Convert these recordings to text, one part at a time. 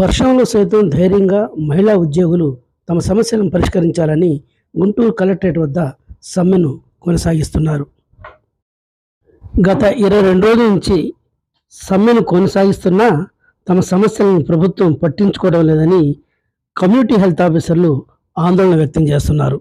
వర్షంలో సైతం ధైర్యంగా మహిళా ఉద్యోగులు తమ సమస్యలను పరిష్కరించాలని గుంటూరు కలెక్టరేట్ వద్ద సమ్మెను కొనసాగిస్తున్నారు. గత ఇరవై రెండు రోజుల నుంచి సమ్మెను కొనసాగిస్తున్నా తమ సమస్యలను ప్రభుత్వం పట్టించుకోవడం లేదని కమ్యూనిటీ హెల్త్ ఆఫీసర్లు ఆందోళన వ్యక్తం చేస్తున్నారు.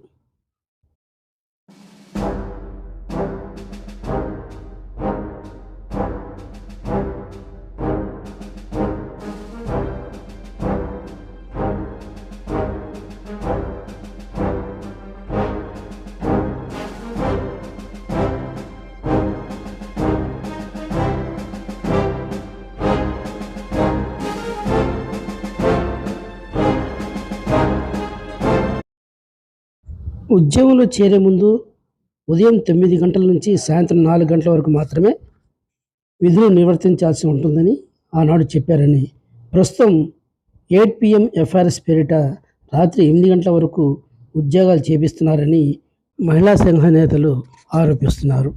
ఉద్యోగంలో చేరే ముందు ఉదయం తొమ్మిది గంటల నుంచి సాయంత్రం నాలుగు గంటల వరకు మాత్రమే విధులు నిర్వర్తించాల్సి ఉంటుందని ఆనాడు చెప్పారని ప్రస్తుతం ఎయిట్ పిఎం ఎఫ్ఆర్ఎస్ పేరిట రాత్రి ఎనిమిది గంటల వరకు ఉద్యోగాలు చేపిస్తున్నారని మహిళా సంఘ నేతలు ఆరోపిస్తున్నారు.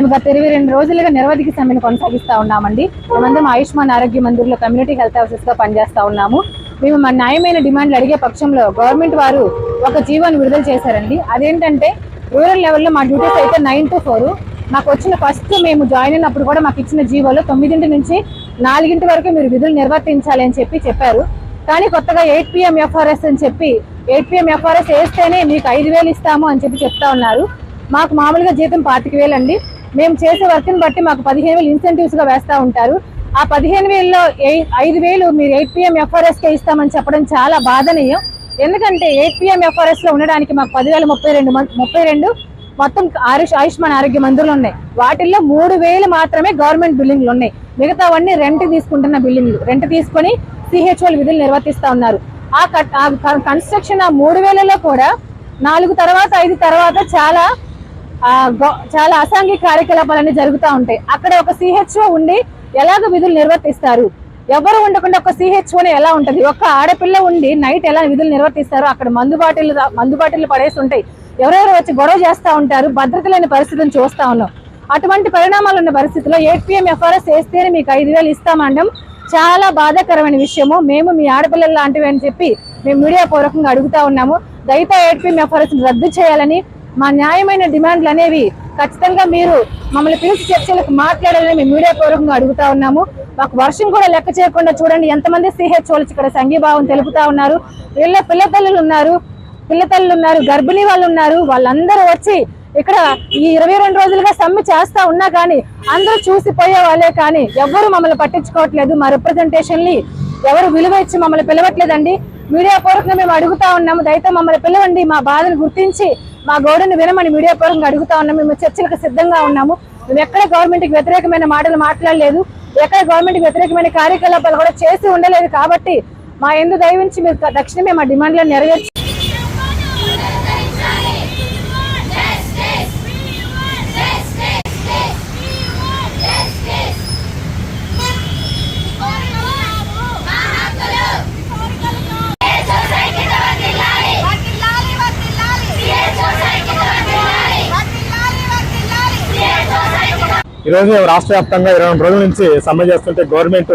గత ఇరవై రెండు రోజులుగా నిరవధిక సమ్మెను కొనసాగిస్తా ఉన్నామండి. మేమందరం ఆయుష్మాన్ ఆరోగ్య మందిర్లో కమ్యూనిటీ హెల్త్ హౌసెస్గా పనిచేస్తా ఉన్నాము. మేము మా న్యాయమైన డిమాండ్లు అడిగే పక్షంలో గవర్నమెంట్ వారు ఒక జీవోని విడుదల చేశారండి. అదేంటంటే రూరల్ లెవెల్లో మా డ్యూటీస్ అయితే నైన్ టు ఫోర్. మాకు వచ్చిన ఫస్ట్ మేము జాయిన్ అయినప్పుడు కూడా మాకు ఇచ్చిన జీవోలో తొమ్మిదింటి నుంచి నాలుగింటి వరకు మీరు విధులు నిర్వర్తించాలి అని చెప్పి చెప్పారు. కానీ కొత్తగా ఎయిట్ పిఎం ఎఫ్ఆర్ఎస్ అని చెప్పి ఎయిట్ పిఎం ఎఫ్ఆర్ఎస్ వేస్తేనే మీకు ఐదు వేలు ఇస్తాము అని చెప్పి చెప్తా ఉన్నారు. మాకు మామూలుగా జీతం పాతిక వేలు అండి మేము చేసే వర్క్ని బట్టి మాకు పదిహేను వేలు ఇన్సెంటివ్స్గా వేస్తూ ఉంటారు. ఆ పదిహేను వేలలో ఐదు వేలు మీరు ఎయిట్ పిఎం ఎఫ్ఆర్ఎస్ కే ఇస్తామని చెప్పడం చాలా బాధనీయం. ఎందుకంటే ఎయిట్ పిఎం ఎఫ్ఆర్ఎస్లో ఉండడానికి మాకు పదివేల ముప్పై రెండు ముప్పై రెండు మొత్తం ఆయుష్ ఆయుష్మాన్ ఆరోగ్య మందులు ఉన్నాయి. వాటిల్లో మూడు వేలు మాత్రమే గవర్నమెంట్ బిల్డింగ్లు ఉన్నాయి. మిగతావన్నీ రెంట్ తీసుకుంటున్న బిల్డింగ్లు రెంట్ తీసుకొని సిహెచ్ఓలు విధులు నిర్వర్తిస్తా ఉన్నారు. ఆ కట్ కన్స్ట్రక్షన్ ఆ మూడు వేలలో కూడా నాలుగు తర్వాత ఐదు తర్వాత చాలా గో- చాలా అసాంఘిక కార్యకలాపాలన్నీ జరుగుతూ ఉంటాయి. అక్కడ ఒక సిహెచ్ఓ ఉండి ఎలాగ విధులు నిర్వర్తిస్తారు? ఎవరు ఉండకుండా ఒక సిహెచ్ఓనే ఎలా ఉంటుంది? ఒక ఆడపిల్ల ఉండి నైట్ ఎలా విధులు నిర్వర్తిస్తారు? అక్కడ మందు బాటిల్ మందు బాటిల్ పడేసి ఉంటాయి. ఎవరెవరు వచ్చి గొడవ చేస్తూ ఉంటారు? భద్రత లేని పరిస్థితిని చూస్తా ఉన్నాం. అటువంటి పరిణామాలు ఉన్న పరిస్థితిలో ఏపీఎం ఎఫ్ఆర్ఎస్ వేస్తేనే మీకు ఐదు వేలు ఇస్తామనడం చాలా బాధాకరమైన విషయము. మేము మీ ఆడపిల్లలు లాంటివి అని చెప్పి మేము మీడియా పూర్వకంగా అడుగుతా ఉన్నాము. దయతో ఏపీఎం పిఎం ఎఫ్ఆర్ఎస్ రద్దు చేయాలని మా న్యాయమైన డిమాండ్లు అనేవి ఖచ్చితంగా మీరు మమ్మల్ని పిలిచి చర్చలకు మాట్లాడాలని మేము మీడియా పూర్వకంగా అడుగుతా ఉన్నాము. మాకు వర్షం కూడా లెక్క చేయకుండా చూడండి. ఎంతమంది సిహెచ్ఓలు ఇక్కడ సంఘీభావం తెలుపుతా ఉన్నారు. వీళ్ళ పిల్లతల్లులు ఉన్నారు. పిల్లతల్లులు ఉన్నారు. గర్భిణీ వాళ్ళు ఉన్నారు. వాళ్ళందరూ వచ్చి ఇక్కడ ఈ ఇరవై రెండు రోజులుగా సమ్మె చేస్తా ఉన్నా కానీ అందరూ చూసిపోయే వాళ్ళే కానీ ఎవరు మమ్మల్ని పట్టించుకోవట్లేదు. మా రిప్రజెంటేషన్ని ఎవరు విలువ ఇచ్చి మమ్మల్ని పిలవట్లేదండి. మీడియా పూర్వకంగా మేము అడుగుతా ఉన్నాము. దయతో మమ్మల్ని పిలవండి మా బాధను గుర్తించి మా గౌరవని వినమని మీడియా పూర్వకంగా అడుగుతా ఉన్నాము. మేము చర్చలకు సిద్ధంగా ఉన్నాము. మేము ఎక్కడ గవర్నమెంట్కి వ్యతిరేకమైన మాటలు మాట్లాడలేదు. ఎక్కడ గవర్నమెంట్కి వ్యతిరేకమైన కార్యకలాపాలు కూడా చేసి ఉండలేదు కాబట్టి మా ఎందు దయవించి మీరు తక్షణమే మా డిమాండ్లను నెరవేర్చి ఈ రోజు మేము రాష్ట్ర వ్యాప్తంగా ఇరవై రెండు రోజుల నుంచి సమ్మె చేస్తుంటే గవర్నమెంట్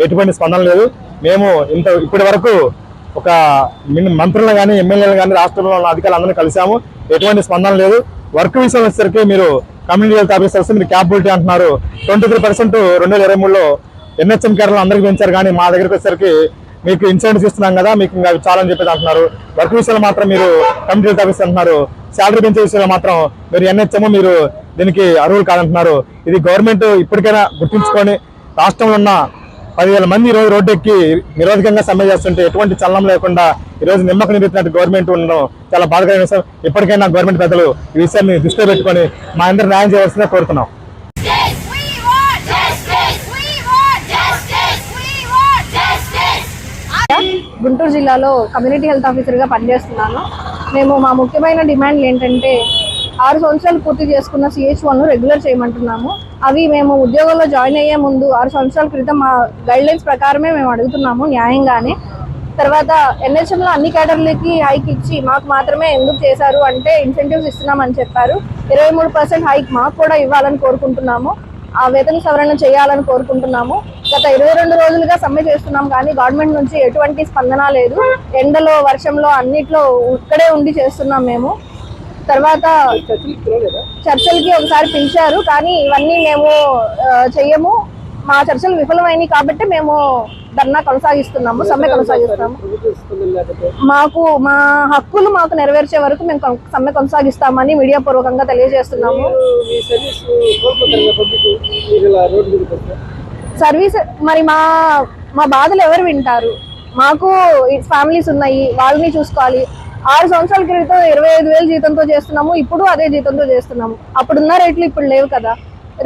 ఎటువంటి స్పందన లేదు. మేము ఇంత ఇప్పటి వరకు ఒక మిన్- మంత్రులను కానీ ఎమ్మెల్యేలు కానీ రాష్ట్రంలో ఉన్న అధికారులు కలిసాము ఎటువంటి స్పందన లేదు. వర్క్ విషయం వచ్చేసరికి మీరు కమ్యూనిటీ హెల్త్ ఆఫీసర్స్ మీరు క్యాపబిలిటీ అంటున్నారు. ట్వంటీ త్రీ పర్సెంట్ రెండు వేల ఇరవై మూడులో ఎన్హెచ్ఎం కేరళ అందరికి పెంచారు కానీ మా దగ్గరికి వచ్చేసరికి మీకు ఇన్సూరెన్స్ ఇస్తున్నాం కదా మీకు ఇంకా చాలని చెప్పేది అంటున్నారు. వర్క్ విషయంలో మాత్రం మీరు కమ్యూనిటీ హెల్త్ ఆఫీసర్ అంటున్నారు. శాలరీ పెంచే విషయంలో మాత్రం మీరు ఎన్హెచ్ఎం మీరు దీనికి అర్హులు కాదంటున్నారు. ఇది గవర్నమెంట్ ఇప్పటికైనా గుర్తుంచుకొని రాష్ట్రంలో ఉన్న పదివేల మంది ఈ రోజు రోడ్డు ఎక్కి నిరోధకంగా సమ్మె చేస్తుంటే ఎటువంటి చలనం లేకుండా ఈ రోజు నిమ్మకం నిరుతున్నట్టు గవర్నమెంట్ ఉండడం చాలా బాధకరమైన విషయం. ఇప్పటికైనా గవర్నమెంట్ పెద్దలు ఈ విషయాన్ని దృష్టిలో పెట్టుకొని మా అందరూ న్యాయం చేయవలసిందే కోరుతున్నాం! గుంటూరు జిల్లాలో కమ్యూనిటీ హెల్త్ ఆఫీసర్గా పనిచేస్తున్నాను. మేము మా ముఖ్యమైన డిమాండ్లు ఏంటంటే ఆరు సంవత్సరాలు పూర్తి చేసుకున్న సిహెచ్ వన్ రెగ్యులర్ చేయమంటున్నాము. అవి మేము ఉద్యోగంలో జాయిన్ అయ్యే ముందు ఆరు సంవత్సరాల క్రితం మా గైడ్ లైన్స్ ప్రకారమే మేము అడుగుతున్నాము న్యాయంగానే. తర్వాత ఎన్హెచ్ఎంలో అన్ని కేటగిరీలకి హైక్ ఇచ్చి మాకు మాత్రమే ఎందుకు చేశారు అంటే ఇన్సెంటివ్స్ ఇస్తున్నామని చెప్పారు. ఇరవై మూడు పర్సెంట్ హైక్ మాకు కూడా ఇవ్వాలని కోరుకుంటున్నాము. ఆ వేతన సవరణ చేయాలని కోరుకుంటున్నాము. గత ఇరవై రెండు రోజులుగా సమ్మె చేస్తున్నాం కానీ గవర్నమెంట్ నుంచి ఎటువంటి స్పందన లేదు. ఎండలో వర్షంలో అన్నిట్లో ఇక్కడే ఉండి చేస్తున్నాం మేము. తర్వాత చర్చలకి ఒకసారి పిలిచారు కానీ ఇవన్నీ మేము ఆ, చెయ్యము. మా చర్చలు విఫలమైనవి కాబట్టి మేము ధర్నా కొనసాగిస్తున్నాము సమ్మె కొనసాగిస్తున్నాము మాకు మా హక్కులు మాకు నెరవేర్చే వరకు మేము సమ్మె కొనసాగిస్తామని మీడియా పూర్వకంగా తెలియజేస్తున్నాము. సర్వీస్ మరి మా మా బాధలు ఎవరు వింటారు? మాకు ఫ్యామిలీస్ ఉన్నాయి వాళ్ళని చూసుకోవాలి. ఆరు సంవత్సరాల క్రితం ఇరవై ఐదు వేలు జీతంతో చేస్తున్నాము ఇప్పుడు అదే జీతంతో చేస్తున్నాము. అప్పుడున్న రేట్లు ఇప్పుడు లేవు కదా.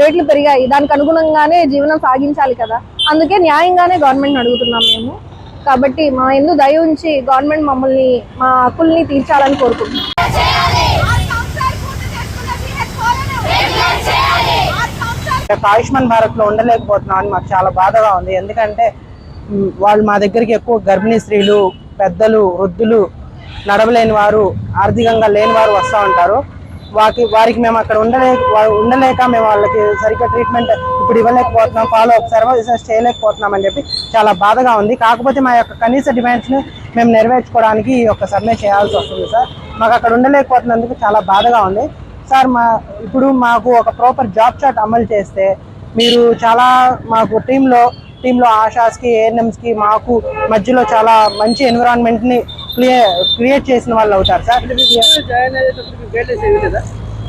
రేట్లు పెరిగాయి. దానికి అనుగుణంగానే జీవనం సాగించాలి కదా. అందుకే న్యాయంగానే గవర్నమెంట్ అడుగుతున్నాం మేము. కాబట్టి మా ఎందు దయ ఉంచి గవర్నమెంట్ మమ్మల్ని మా హక్కుల్ని తీర్చాలని కోరుకుంటున్నాం. ఆయుష్మాన్ భారత్లో ఉండలేకపోతున్నాం అని మాకు చాలా బాధగా ఉంది. ఎందుకంటే వాళ్ళు మా దగ్గరికి ఎక్కువ గర్భిణీ స్త్రీలు పెద్దలు వృద్ధులు నడవలేని వారు ఆర్థికంగా లేని వారు వస్తూ ఉంటారు. వాకి వారికి మేము అక్కడ ఉండలే ఉండలేక మేము వాళ్ళకి సరిగ్గా ట్రీట్మెంట్ ఇప్పుడు ఇవ్వలేకపోతున్నాం. ఫాలో అప్ సర్వీసెస్ చేయలేకపోతున్నాం అని చెప్పి చాలా బాధగా ఉంది. కాకపోతే మా యొక్క కనీస డిమాండ్స్ని మేము నెరవేర్చుకోవడానికి ఈ యొక్క సర్వే చేయాల్సి వస్తుంది సార్. మాకు అక్కడ ఉండలేకపోతున్నందుకు చాలా బాధగా ఉంది. సార్ మా ఇప్పుడు మాకు ఒక ప్రాపర్ జాబ్ చార్ట్ అమలు చేస్తే మీరు చాలా మాకు టీంలో టీంలో ఆశాస్కి ఏఎన్ఎంస్కి మాకు మధ్యలో చాలా మంచి ఎన్విరాన్మెంట్ని క్రియేట్ చేసిన వాళ్ళు అవుతారు సార్.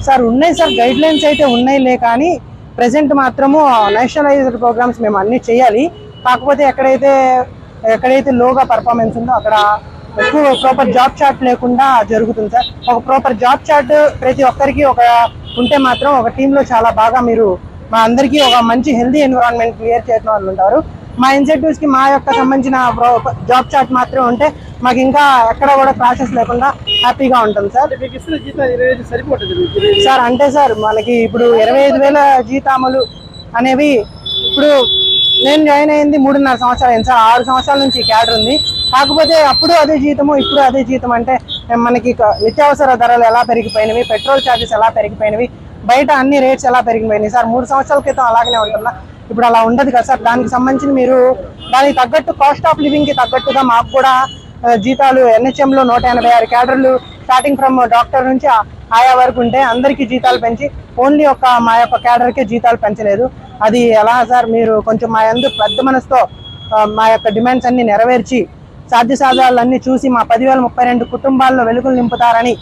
సార్ ఉన్నాయి సార్. గైడ్ లైన్స్ అయితే ఉన్నాయిలే కానీ ప్రజెంట్ మాత్రము నేషనలైజ్డ్ ప్రోగ్రామ్స్ మేము అన్ని చేయాలి. కాకపోతే ఎక్కడైతే ఎక్కడైతే లోగా పర్ఫార్మెన్స్ ఉందో అక్కడ ఎక్కువ ప్రాపర్ జాబ్ చార్ట్ లేకుండా జరుగుతుంది సార్. ఒక ప్రాపర్ జాబ్ చార్ట్ ప్రతి ఒక్కరికి ఒక ఉంటే మాత్రం ఒక టీంలో చాలా బాగా మీరు మా అందరికీ ఒక మంచి హెల్దీ ఎన్విరాన్మెంట్ క్రియేట్ చేసిన వాళ్ళు ఉంటారు. మా ఇన్సెంటివ్స్కి మా యొక్క సంబంధించిన జాబ్ చార్ట్ మాత్రమే ఉంటే మాకు ఇంకా ఎక్కడ కూడా క్లాషెస్ లేకుండా హ్యాపీగా ఉంటుంది సార్. సార్ అంటే సార్ మనకి ఇప్పుడు ఇరవై ఐదు వేల జీతాములు అనేవి ఇప్పుడు నేను జాయిన్ అయింది మూడున్నర సంవత్సరాలు అయింది సార్. ఆరు సంవత్సరాల నుంచి క్యాడర్ ఉంది. కాకపోతే అప్పుడు అదే జీతము ఇప్పుడు అదే జీతం అంటే మనకి నిత్యావసర ధరలు ఎలా పెరిగిపోయినవి పెట్రోల్ ఛార్జెస్ ఎలా పెరిగిపోయినవి బయట అన్ని రేట్స్ ఎలా పెరిగిపోయినాయి సార్. మూడు సంవత్సరాల క్రితం అలాగనే ఉంటుందా? ఇప్పుడు అలా ఉండదు కదా సార్. దానికి సంబంధించి మీరు దానికి తగ్గట్టు కాస్ట్ ఆఫ్ లివింగ్కి తగ్గట్టుగా మాకు కూడా జీతాలు ఎన్హెచ్ఎంలో నూట ఎనభై ఆరు క్యాడర్లు స్టార్టింగ్ ఫ్రమ్ డాక్టర్ నుంచి ఆయా వరకు ఉంటే అందరికీ జీతాలు పెంచి ఓన్లీ ఒక మా యొక్క క్యాడర్కే జీతాలు పెంచలేదు. అది ఎలా సార్? మీరు కొంచెం మా యందు పెద్ద మనసుతో మా యొక్క డిమాండ్స్ అన్ని నెరవేర్చి సాధ్య సాధాలన్నీ చూసి మా పదివేల ముప్పై రెండు కుటుంబాల్లో వెలుగులు నింపుతారని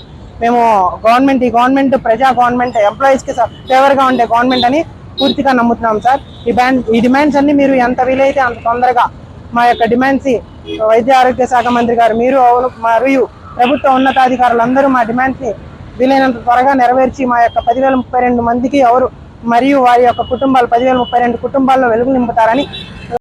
మేము గవర్నమెంట్ ఈ గవర్నమెంట్ ప్రజా గవర్నమెంట్ ఎంప్లాయీస్కి ఫేవర్గా ఉండే గవర్నమెంట్ అని పూర్తిగా నమ్ముతున్నాం సార్. ఈ బ్యాండ్ ఈ డిమాండ్స్ అన్ని మీరు ఎంత వీలైతే అంత తొందరగా మా యొక్క డిమాండ్స్ వైద్య ఆరోగ్య శాఖ మంత్రి గారు మీరు మరియు ప్రభుత్వ ఉన్నతాధికారులందరూ మా డిమాండ్స్ని వీలైనంత త్వరగా నెరవేర్చి మా యొక్క పదివేల ముప్పై రెండు మందికి ఎవరు మరియు వారి యొక్క కుటుంబాలు పదివేల ముప్పై రెండు కుటుంబాల్లో వెలుగు నింపుతారని